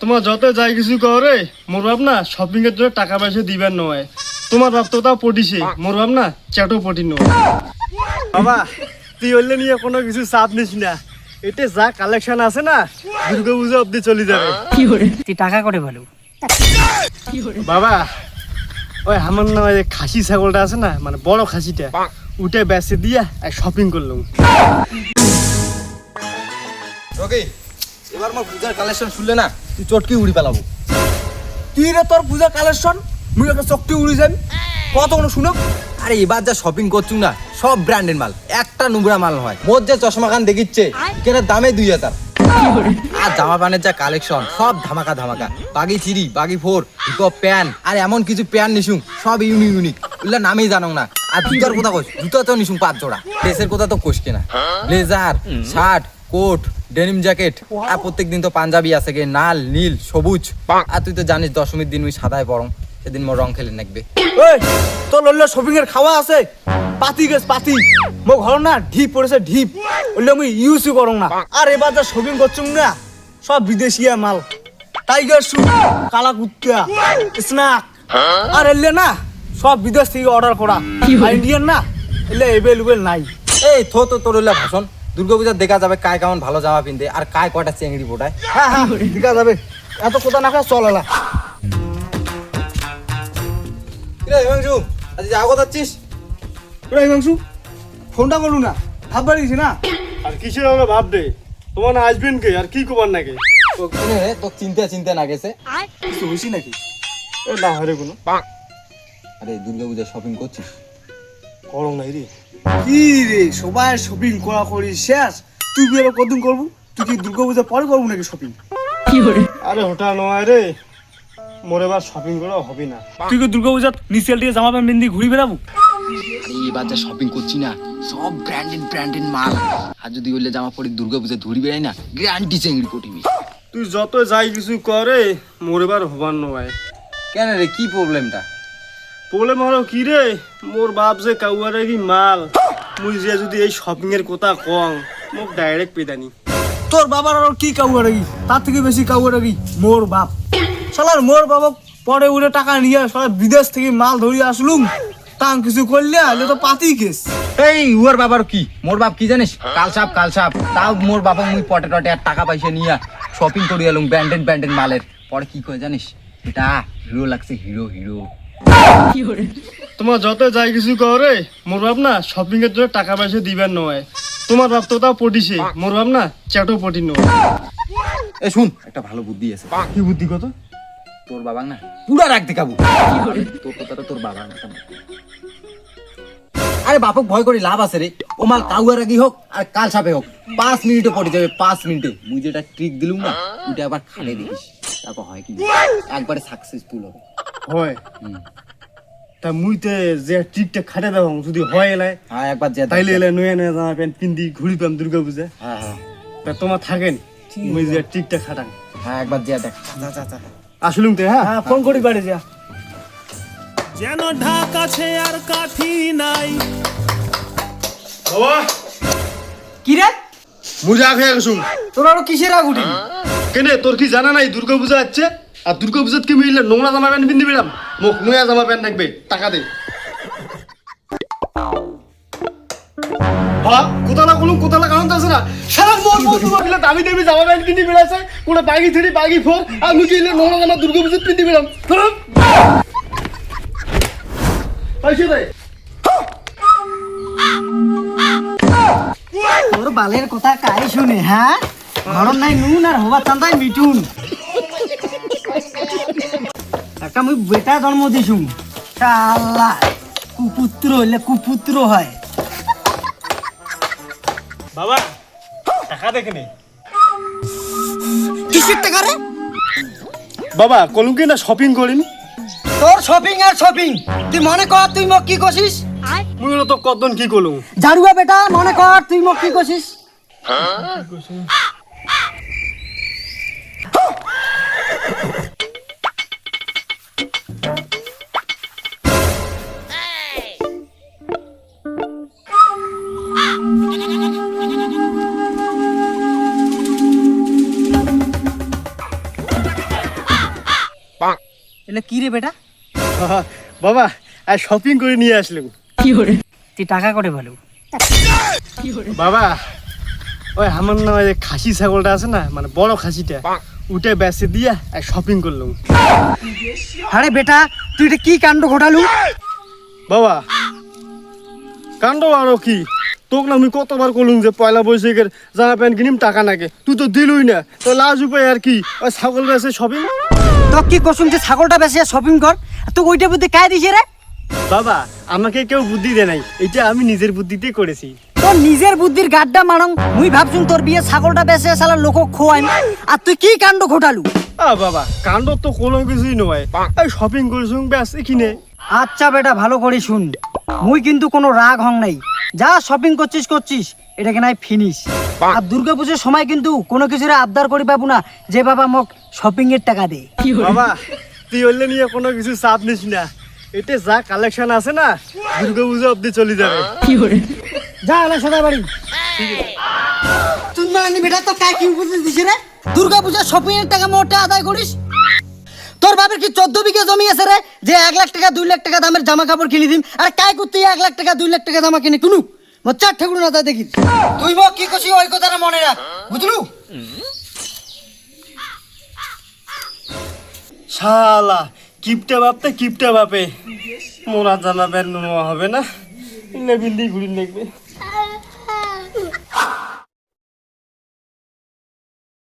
তোমার যত যাই কিছু করে মোর বাপ না শপিং এর জন্য টাকা পয়সা দিবেন নয়। তোমার বাপ তো তাও পটিছে মোর বাপ না চ্যাটো পটি নয়। বাবা তুই হইলে নিয়ে কোনো কিছু চাপ নিস না। এতে যা কালেকশন আছে না দুর্গা পুজো অব্দি চলে যাবে। কি করে তুই টাকা করে ভালো বাবা ওই আমার না ওই খাসি ছাগলটা আছে না মানে বড় খাসিটা উঠে বেচে দিয়া আর শপিং করলাম। ওকে এবার মোর পূজার কালেকশন শুনলে না তুই চটকি উড়ি পেলাবো। তুই রে তোর পূজা কালেকশন মুই একটা উড়ি যাবি কত কোনো শুনো? আরে এবার যা শপিং করছু না সব ব্র্যান্ডের মাল একটা নোংরা মাল হয় মোর যে চশমা খান দেখিচ্ছে কেনার দামে দুই হাজার। আর জামা প্যান্টের যা কালেকশন সব ধামাকা ধামাকা। বাগি থ্রি বাগি ফোর প্যান্ট আর এমন কিছু প্যান্ট নিশুং সব ইউনিক ইউনিক ওগুলা নামেই জানো না। আর জুতার কথা কইস জুতা তো নিশুং পাঁচ জোড়া। ড্রেসের কথা তো কোষ কেনা। Blazer shirt coat denim jacket আর প্রত্যেক দিন তো পাঞ্জাবি আছে গে লাল নীল সবুজ। আর তুই তো জানিস দশমীর দিন ওই সাদায় পরম সেদিন মোর রং খেলে নাকবে। ওই তোর লল্লা শপিং এর খাওয়া আছে? পাতি গেছ পাতি। মো ঘর না ঢিপ পড়েছে ঢিপ। ওলে মুই ইউজই করং না। আর এবার যা শপিং করছুম না সব বিদেশিয়া মাল। টাইগার শু কালা কুত্তা স্ন্যাক আর এলে না সব বিদেশ থেকে অর্ডার করা। ইন্ডিয়ান না এলে এভেলেবেল নাই। এই থো তো তোর ভাষণ। দুর্গাপূজার দেখা যাবে কায় কেমন ভালো জামা পিনতে আর কায় কয়টা চেংড়ি বোটায় হ্যাঁ হ্যাঁ আছে যাবে। এত কোথা না চল এলা। হিমাংশু আজ যাও কথা যাচ্ছিস ওরে হিমাংশু ফোনটা করলু না ভাব বাড়িয়েছি না? আর কিসের আমরা ভাব দে? তোমার না আসবেন কে আর কি করবার নাকি? তো চিন্তা চিন্তা না গেছে? কিছু হয়েছি নাকি? এ না হরে কোনো আরে দুর্গাপূজা শপিং করছিস? করো নাই রে। কি রে সবাই শপিং করা করি শেষ। তুই বিয়ে কতদিন করব? তুই কি দুর্গা পূজা পরে করব নাকি শপিং আরে ওটা নয় রে। মোর এবার শপিং করা হবে না। তুই কি দুর্গা পূজা নিচেল দিয়ে জামা প্যান্ট বিন্দি ঘুরি বেড়াবো? আরে এবার যা শপিং করছি না সব ব্র্যান্ডেড ব্র্যান্ডেড মাল। আর যদি বললে জামা পরে দুর্গাপূজা ধরি বেড়াই না গ্যারান্টি চেংড়ি পটিবি তুই যত যাই কিছু করে মোর এবার হবার নয়। কেন রে কি প্রবলেমটা প্রবলেম হলো কি রে? মোর বাপ যে কাউয়ারে কি মাল? মুই যে যদি এই শপিং এর কথা কং মোক ডাইরেক্ট পেদানি। তোর বাবার আর কি কাউয়া রাগি তার থেকে বেশি কাউয়া রাগি মোর বাপ। শালার মোর বাবা পরে উড়ে টাকা নিয়ে সবাই বিদেশ থেকে মাল ধরিয়ে আসলুম। তাং কিছু করলে আলে তো পাতি কেস। এই উয়ার বাবার কি? মোর বাপ কি জানিস? কালসাপ কালসাপ। তাও মোর বাবা মুই পটে টটে আর টাকা পয়সা নিয়ে শপিং করি এলুম ব্র্যান্ডেড ব্র্যান্ডেড মালের। পরে কি করে জানিস? এটা হিরো লাগছে হিরো হিরো তোমার যত যাই কিছু করে মোর বাপ না শপিং এর জন্য টাকা পয়সা দিবেন নয়। তোমার বাপ তো তাও পটিছে মোর বাপ না চ্যাটো পটি নয়। এ শুন একটা ভালো বুদ্ধি আছে। কি বুদ্ধি কত? তোর বাবা না পুরা রাখ দেখাবো। তোর তো তারা তোর বাবা না। আরে বাপক ভয় করে লাভ আছে রে। ও মাল কাউয়ার আগে হোক আর কাল সাপে হোক। পাঁচ মিনিটে পড়ে যাবে পাঁচ মিনিটে। মুই যেটা ট্রিক দিলুম না ওটা আবার খালে দেখিস। তারপর হয় কি? একবারে সাকসেসফুল হবে। হয়। হুম। তা মুইতে যে টিকটা খাটে দাও যদি হয় এলাই হ্যাঁ একবার যে তাইলে এলে নয়া নয়া জামা প্যান্ট পিন্দি ঘুরি পাম দুর্গা পূজা। হ্যাঁ হ্যাঁ। তা তোমার থাকেন মুই যে টিকটা খাটান হ্যাঁ একবার যে দেখ। যা যা যা। আসলুম তে হ্যাঁ? হ্যাঁ ফোন করি বাড়ি যা। যেন ঢাক আছে আর কাঠি নাই। বাবা। কি রে? রাগ হয়ে গেছুম। তোর আরও কিসের আগ উঠি কেনে তোর কি জানা নাই দুর্গা পূজা আছে আর দুর্গা পূজাত কি মিললে নোংরা জামা প্যান্ট পিন্দি বেড়াম। মুখ নয়া জামা প্যান্ট থাকবে টাকা দে। হ্যাঁ কোথালা কলুম কোথালা কারণ আছে না। সারা মন বাকিলে দামি দামি জামা প্যান্ট পিন্দি বেড়াছে কোনো বাগি থ্রি বাগি ফোর, আর কি নোংরা জামা দুর্গা পূজাত পিন্দি বেড়াম। পয়সা দে তোর বালের কথা কাই শুনে হ্যাঁ? ঘরত নাই, নুন আর হবার চান্দাই মিটুন একটা মুই বেটা জন্ম দিছুম শালা কুপুত্র হইলে কুপুত্র হয়। বাবা টাকা দেখে নে কিসের টাকা রে? বাবা কলুম কি না শপিং করিম তোর শপিং আর শপিং তুই মনে কর তুই মোক কি করছিস মুই হলো তো কতন কি করলুম ঝাড়ুয়া বেটা মনে কর তুই মোক কি করছিস কি রে বেটা? বাবা আর শপিং করে নিয়ে আসলাম। তুই টাকা করে ভালো বাবা ওই আমার না ওই খাসি ছাগলটা আছে না মানে বড় খাসিটা উঠে বেচে দিয়া আর শপিং করলাম। আরে বেটা তুই এটা কি কাণ্ড ঘটালু? বাবা কাণ্ড আরও কি? তোকে না আমি কতবার করলুম যে পয়লা বৈশাখের জামা প্যান্ট কিনিম টাকা নাগে। তুই তো দিলুই না তো লাজ উপায় আর কি? ওই ছাগল বেচে শপিং তো কি কসুম যে ছাগলটা বেশি শপিং কর? তোকে ওইটা বুদ্ধি কায় দিছে রে? বাবা আমাকে কেউ বুদ্ধি দেয় নাই। এটা আমি নিজের বুদ্ধিতে করেছি। তোর নিজের বুদ্ধির গাড্ডা মারং মুই ভাবছুন তোর বিয়ে ছাগলটা বেশি সালা লোক খোয়াইন আর তুই কি কাণ্ড ঘটালু? আ বাবা কাণ্ড তো কোনো কিছুই নয়। এই শপিং করেছুম ব্যাস কিনে আচ্ছা বেটা ভালো করে শুন মুই কিন্তু কোনো রাগ হং নাই। যা শপিং করছিস করছিস এটাকে নাই ফিনিশ আর দুর্গাপুজোর সময় কিন্তু কোনো কিছুর আবদার করি পাবো না যে বাবা মোক শপিং এর টাকা দে। বাবা তুই হলে নিয়ে কোনো কিছু চাপ নিস না। এতে যা কালেকশন আছে না দুর্গা পুজো অব্দি চলে যাবে। যা এলা সদা বাড়ি। তুই মানে বেটা তো কাই কি বুঝে দিছে রে। দুর্গাপূজার শপিং এর টাকা মোটা আদায় করিস তোর বাবার কি চোদ্দ বিঘা জমি আছে রে? যে এক লাখ টাকা, দুই লাখ টাকা দামের জামা কাপড় কিনে দিম। আর কাই করতে এক লাখ টাকা, দুই লাখ টাকা জামা কিনে? কুনু চার ঠাকুর না তা দেখি তুই মো কি কছি ওই কথাটা মনে রাখ। বুঝলু? শালা, কিপটা বাপতে, কিপটা বাপে। মোরা জানাবেন নেওয়া হবে না? ইলে বিন্দি ঘুরি দেখবে।